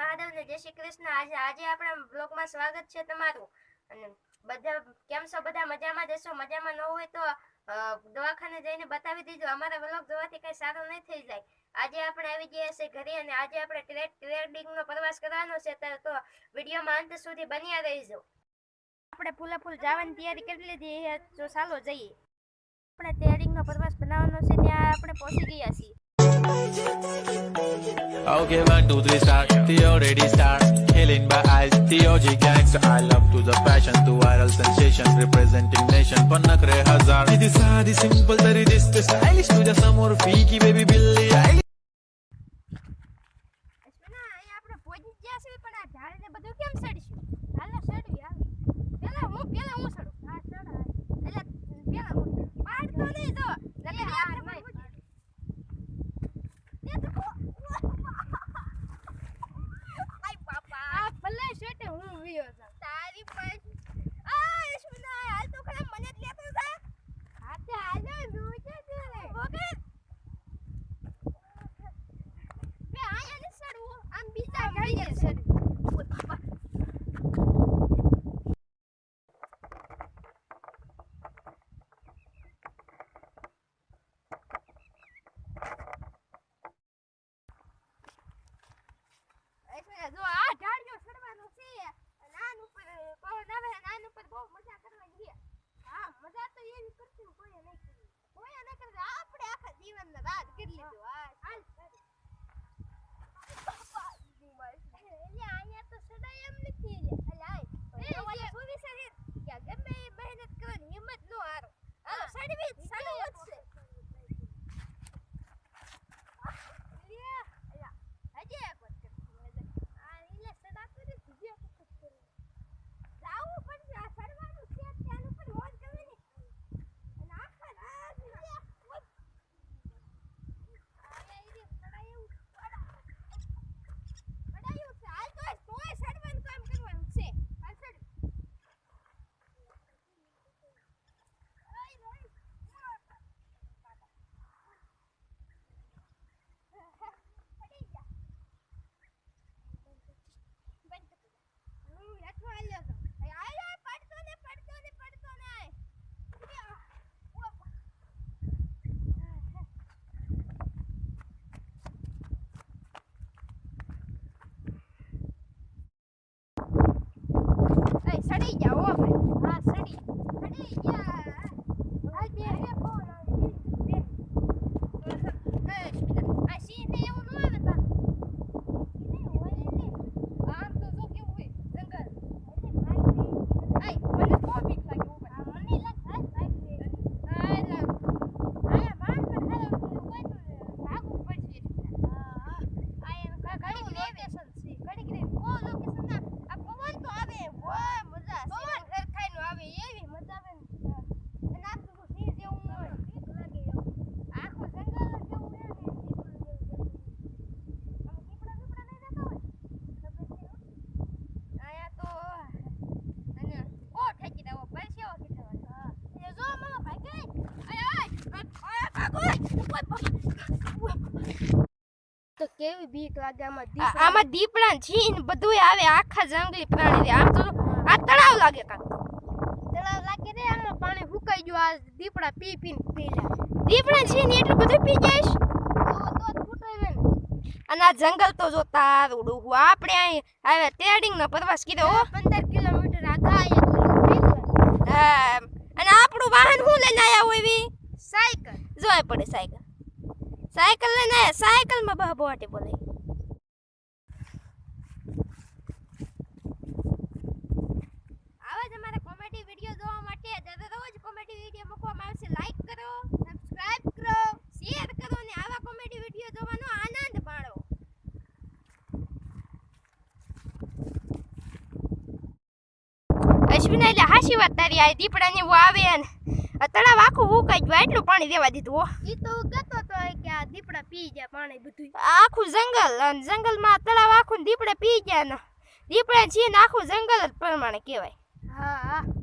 મહાદેવને જય શ્રી કૃષ્ણ. આજે આજે આપણા બ્લોગમાં સ્વાગત છે તમારું. અને બધા કેમ છો? બધા મજામાં જશો મજામાં ન હોય તો દવાખાને જઈને બતાવી દીજો. અમારા બ્લોગ જોવાથી કઈ સારું નહીં થઈ જાય. આજે આપણે આવી ગયા છે ઘરે અને આજે આપણે ટ્રેડ ટ્રેડિંગનો પ્રવાસ કરવાનો છે તો વિડીયોમાં અંત સુધી બન્યા રહીજો. આપણે ફૂલા ફૂલ જવાની તૈયારી કરી લીધી તો ચાલો જઈએ. આપણે ટ્રેડિંગનો પ્રવાસ બનાવવાનો છે, ત્યાં આપણે પહોંચી ગયા છીએ. Okay, one, two, three, start. The already start. Killing by eyes. The OG gangster. I love to the passion. to viral sensation. Representing nation. Panakre hazar. It is hard, simple, that it is the stylish. To the summer, more baby Billy. પણ આ ઝાડ ને બધું કેમ સડશું હાલો સડવી આવી પેલા હું પેલા હું સડું હા સડ એટલે પેલા હું સડું. પાડતો નહીં જો નકર હાર નહીં તે તો કો- આય બાપા આ ભલે શેટે હું વિયો છું. તારી પાસે આ અશ્વિના હાલ તો ખરા મને જ લેતો જા હા તે હાલો હું છે તે વગર બે આયા ને સડવું આમ બીજા ગાડીએ સડવું એટલે જો આ ઢાળિયો સડવાનો છે અને આન ઉપર પવન આવે અને આન ઉપર બહુ મજા કરવાની છે હા મજા તો એવી કરતી ને કોઈએ નહીં કરી કોઈએ નહીં કરી આપણે આખા જીવન રાત કરી લીધું હા હાલ એટલે અહીંયા તો સડાય એમ નથી એટલે આય એ ઓલા સુવી છે કે ગમે એ મહેનત કરવાની હિંમત નો હારો હાલો સડવી સડવું જ છે લે અલા હજી એક વખત કરશું આ એટલે સડાતું નથી જે વખત કરું જાવું પડશે આ સડવાનું છે ત્યાંનું પણ મોજ કરવાની અને આખા રાત આ એ રે સડાયું પડાયું છે હાલ તો તોય સડવાનું કામ કરવાનું છે હાલ સડ આય રોય પડી જા બંધ કરી દે. હું હેઠો હાલ્યો છું. આય, આય, આય, પડતો ને, પડતો ને, પડતો ને, આય. યા. ઓપ. આય, સડી જા, ઓ ભાઈ. હા, સડી. સડી જા. આ બે હે ફોન આવી. બે. એ, સ્મિતા, આ સિંહ ને એવું ન આવે તાર. સિંહ ને હોય ને. આમ તો જો કેવું હોય, જંગલ. આય, મને બહુ બીક લાગે ઉપર. મને લાગે, હાલ, ભાગ લે. હા, એટલે આયા બાણ પર ખાલી કોઈ તો ભાગવું પડશે. હા, આ એનું કા- ઘડીક location છે. ઘડીક રે. ઓ, location ના. આ પવન તો આવે. ઓય, મજા છે. પવન હરખાઈનો આવે, એવી મજા આવે ને. અને આ તો સિંહ જેવું હોય. બીક લાગે એવું. આખું જંગલ જ જેવું રહે ને, દીપડું જેવું જંગલ. આમ દીપડા બીપડા નહીં રહેતા હોય? ખબર છે હો. આયા તો અને ઓ ઠેકી દેવો પરસેવો કેટલો હતો એ જો મારો ભાઈ ગઈ આય આય આય ભાગો તો કેવી બીક લાગે આમાં આમાં દીપડા છીન બધું આવે આખા જંગલી પ્રાણી આમ તો આ તળાવ લાગે કાક. તળાવ લાગે રે આમાં પાણી સુકાઈ ગયું આ દીપડા પી પીને પીલા દીપડા છીન એટલું બધું પી જઈશ અને આ જંગલ તો જો તારું ડૂહું આપણે અહીં આવે ટ્રેડિંગ નો પ્રવાસ કીધો પંદર 15 કિલોમીટર આગા હા અને આપણું વાહન હું લઈને આવ્યા હોય એવી સાયકલ. જોવા પડે સાયકલ. સાયકલ લઈને આયા સાયકલમાં બહુ બોટે બોલે આવા જ અમારા કોમેડી વીડિયો જોવા માટે દરરોજ કોમેડી વીડિયો મૂકવામાં આવશે. લાઈક કરો સબસ્ક્રાઇબ કરો શેર કરો અને આવા કોમેડી વીડિયો જોવાનો આનંદ માણો. અશ્વિના એટલે હાશી વાત તારી, આ દીપડાની એવું આવે તળાવ આખું ઉકાઈ ગયું એટલું પાણી દેવા દીધું હો. ઈ તો કહેતો તો કે આ દીપડા પી ગયા પાણી બધું આખું જંગલ અને જંગલમાં તળાવ આખું દીપડા પી ગયા ને. દીપડા છે ને આખું જંગલ જ પ્રમાણે કહેવાય. હા હા.